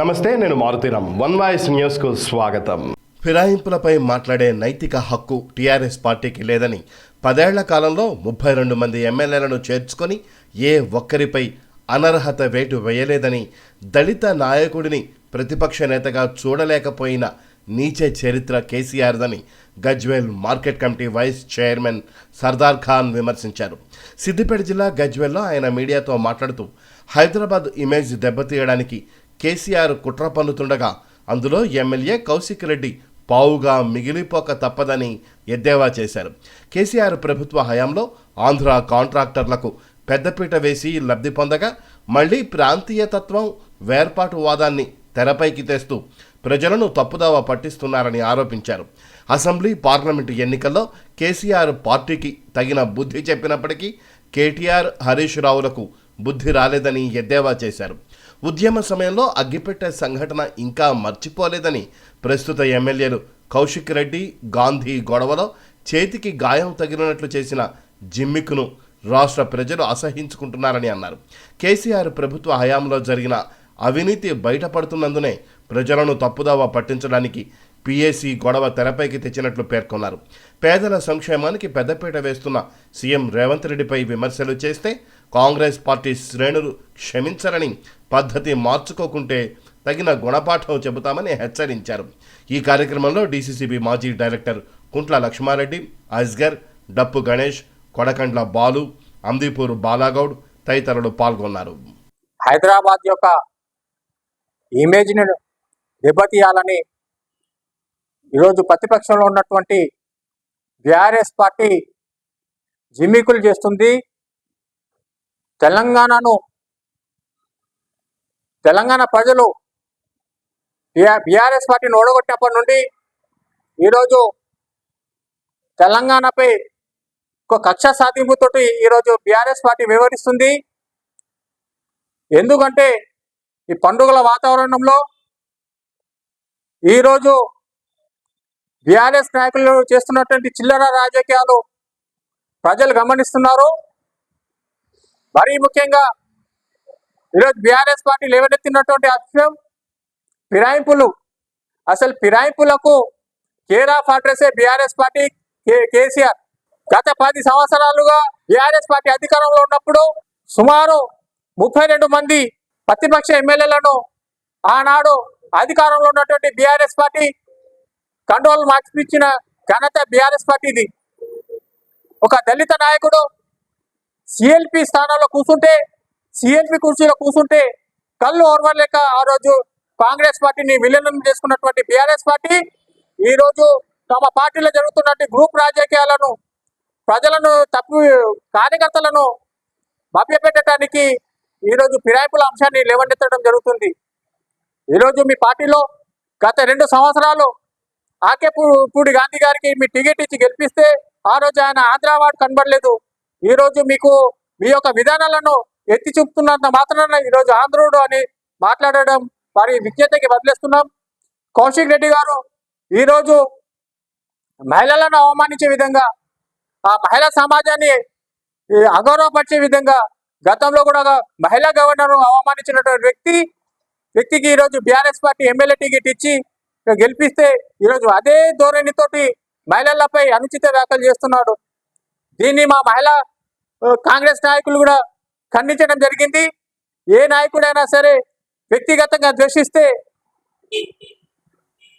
నమస్తే నేను Maruthi Ram one voice న్యూస్కు స్వాగతం. ఫిరాయింపులపై మాట్లాడే నైతిక హక్కు టీఆర్ఎస్ పార్టీకి లేదని పదేళ్ళ కాలంలో ముప్పై రెండు మంది ఎమ్మెల్యేలను చేర్చుకొని ఏ ఒక్కరిపై అనర్హత వేటు వేయలేదని దళిత నాయకుడిని ప్రతిపక్ష నేతగా చూడలేకపోయిన నీచే చరిత్ర కేసీఆర్దని Gajwel market committee vice chairman Sardar Khan విమర్శించారు. సిద్దిపేట జిల్లా గజ్వేల్లో ఆయన మీడియాతో మాట్లాడుతూ హైదరాబాద్ ఇమేజ్ దెబ్బతీయడానికి కేసీఆర్ కుట్ర పన్నుతుండగా అందులో ఎమ్మెల్యే కౌశిక్ రెడ్డి పావుగా మిగిలిపోక తప్పదని ఎద్దేవా చేశారు. కేసీఆర్ ప్రభుత్వ హయాంలో ఆంధ్ర కాంట్రాక్టర్లకు పెద్దపీట వేసి లబ్ధి పొందగా మళ్ళీ ప్రాంతీయతత్వం వేర్పాటువాదాన్ని తెరపైకి తెస్తూ ప్రజలను తప్పుదావ పట్టిస్తున్నారని ఆరోపించారు. అసెంబ్లీ పార్లమెంటు ఎన్నికల్లో కేసీఆర్ పార్టీకి తగిన బుద్ధి చెప్పినప్పటికీ కేటీఆర్ హరీష్ రావులకు బుద్ధి రాలేదని ఎద్దేవా చేశారు. ఉద్యమ సమయంలో అగ్గిపెట్టే సంఘటన ఇంకా మర్చిపోలేదని ప్రస్తుత ఎమ్మెల్యేలు కౌశిక్ రెడ్డి గాంధీ గొడవలో చేతికి గాయం తగిలినట్లు చేసిన జిమ్మిక్ను రాష్ట్ర ప్రజలు అసహించుకుంటున్నారని అన్నారు. కేసీఆర్ ప్రభుత్వ హయాంలో జరిగిన అవినీతి బయటపడుతున్నందునే ప్రజలను తప్పుదావ పట్టించడానికి పిఏసీ గొడవ తెరపైకి తెచ్చినట్లు పేర్కొన్నారు. పేదల సంక్షేమానికి పెద్దపీట వేస్తున్న సీఎం రేవంత్ రెడ్డిపై విమర్శలు చేస్తే కాంగ్రెస్ పార్టీ శ్రేణులు క్షమించరని పద్ధతి మార్చుకోకుంటే తగిన గుణపాఠం చెబుతామని హెచ్చరించారు. ఈ కార్యక్రమంలో డీసీసీబీ మాజీ డైరెక్టర్ కుంట్ల లక్ష్మారెడ్డి అస్గర్ డప్పు గణేష్ కొడకండ్ల బాలు అందిపూర్ బాలాగౌడ్ తదితరులు పాల్గొన్నారు. హైదరాబాద్ యొక్క ఇమేజ్ని దెబ్బతీయాలని ఈరోజు ప్రతిపక్షంలో ఉన్నటువంటి బీఆర్ఎస్ పార్టీ జిమ్మికులు చేస్తుంది. తెలంగాణను తెలంగాణ ప్రజలు బీఆర్ఎస్ పార్టీని ఓడగొట్టినప్పటి నుండి ఈరోజు తెలంగాణపై ఒక కక్ష సాధింపుతోటి ఈరోజు బీఆర్ఎస్ పార్టీ వివరిస్తుంది ఎందుకంటే ఈ పండుగల వాతావరణంలో ఈరోజు బీఆర్ఎస్ నాయకులు చేస్తున్నటువంటి చిల్లర రాజకీయాలు ప్రజలు గమనిస్తున్నారు. మరీ ముఖ్యంగా ఈరోజు బీఆర్ఎస్ పార్టీ లేవనెత్తినటువంటి అంశం ఫిరాయింపులు. అసలు ఫిరాయింపులకు care of address BRS party K- KCR. గత పది సంవత్సరాలుగా బీఆర్ఎస్ పార్టీ అధికారంలో ఉన్నప్పుడు సుమారు ముప్పై రెండు మంది ప్రతిపక్ష ఎమ్మెల్యేలను ఆనాడు అధికారంలో ఉన్నటువంటి బీఆర్ఎస్ పార్టీ కంట్రోల్ మార్చిపించిన ఘనత బీఆర్ఎస్ పార్టీది. ఒక దళిత నాయకుడు సిఎల్పి స్థానంలో కూర్చుంటే సిఎల్పి కుర్చీలో కూర్చుంటే కళ్ళు ఓర్వలేక ఆ రోజు కాంగ్రెస్ పార్టీని విలీనం చేసుకున్నటువంటి బీఆర్ఎస్ పార్టీ ఈ రోజు తమ పార్టీలో జరుగుతున్నటువంటి గ్రూప్ రాజకీయాలను ప్రజలను తప్పు కార్యకర్తలను మభ్యపెట్టడానికి ఈరోజు ఫిరాయింపుల అంశాన్ని లేవనెత్తడం జరుగుతుంది. ఈరోజు మీ పార్టీలో గత రెండు సంవత్సరాలు ఆకేపూడి గాంధీ గారికి మీ టికెట్ ఇచ్చి గెలిపిస్తే ఆ రోజు ఆయన ఆంధ్రావాడు కనబడలేదు. ఈ రోజు మీకు మీ యొక్క విధానాలను ఎత్తి చూపుతున్నంత మాత్రాన ఈరోజు ఆంధ్రుడు అని మాట్లాడడం వారి విజ్ఞతకి వదిలేస్తున్నాం. కౌశిక్ రెడ్డి గారు ఈరోజు మహిళలను అవమానించే విధంగా ఆ మహిళా సమాజాన్ని ఈ అగౌరవపరిచే విధంగా గతంలో కూడా మహిళా గవర్నర్ అవమానించినటువంటి వ్యక్తి వ్యక్తికి ఈరోజు బీఆర్ఎస్ పార్టీ ఎమ్మెల్యే టికెట్ ఇచ్చి గెలిపిస్తే ఈరోజు అదే ధోరణితోటి మహిళలపై అనుచిత వ్యాఖ్యలు చేస్తున్నాడు. దీన్ని మా మహిళా కాంగ్రెస్ నాయకులు కూడా ఖండించడం జరిగింది. ఏ నాయకుడైనా సరే వ్యక్తిగతంగా ద్వేషిస్తే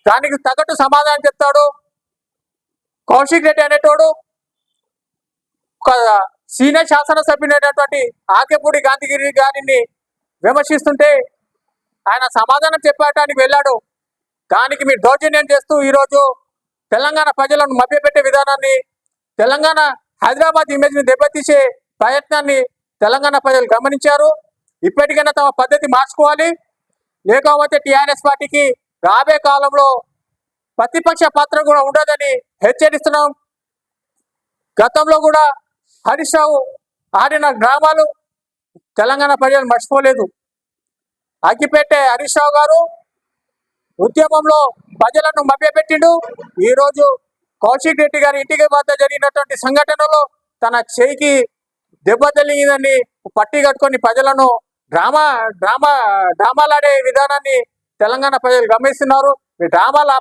దానికి తగ్గట్టు సమాధానం చెప్తాడు. కౌశిక్ రెడ్డి అనేటోడు ఒక సీనియర్ శాసనసభ్యుడైనటువంటి ఆకేపూడి గాంధీగిరి గారిని విమర్శిస్తుంటే ఆయన సమాధానం చెప్పడానికి వెళ్ళాడు. దానికి మీరు దౌర్జన్యం చేస్తూ ఈరోజు తెలంగాణ ప్రజలను మభ్యపెట్టే విధానాన్ని తెలంగాణ హైదరాబాద్ ఇమేజ్ని దెబ్బతీసే ప్రయత్నాన్ని తెలంగాణ ప్రజలు గమనించారు. ఇప్పటికైనా తమ పద్ధతి మార్చుకోవాలి. లేకపోతే టిఆర్ఎస్ పార్టీకి రాబే కాలంలో ప్రతిపక్ష పాత్ర కూడా ఉండదని హెచ్చరిస్తున్నాం. గతంలో కూడా హరీష్ రావు ఆడిన డ్రామాలు తెలంగాణ ప్రజలు మర్చిపోలేదు. అగ్గిపెట్టే హరీష్ రావు గారు ఉద్యమంలో ప్రజలను మభ్యపెట్టిండు. ఈరోజు కౌశిక్ రెడ్డి గారి ఇంటికి వద్ద జరిగినటువంటి సంఘటనలో తన చేయికి దెబ్బ తగిలిందని పట్టి కట్టుకొని ప్రజలను డ్రామా డ్రామా డ్రామాలాడే విధానాన్ని తెలంగాణ ప్రజలు గమనిస్తున్నారు. ఈ డ్రామాలు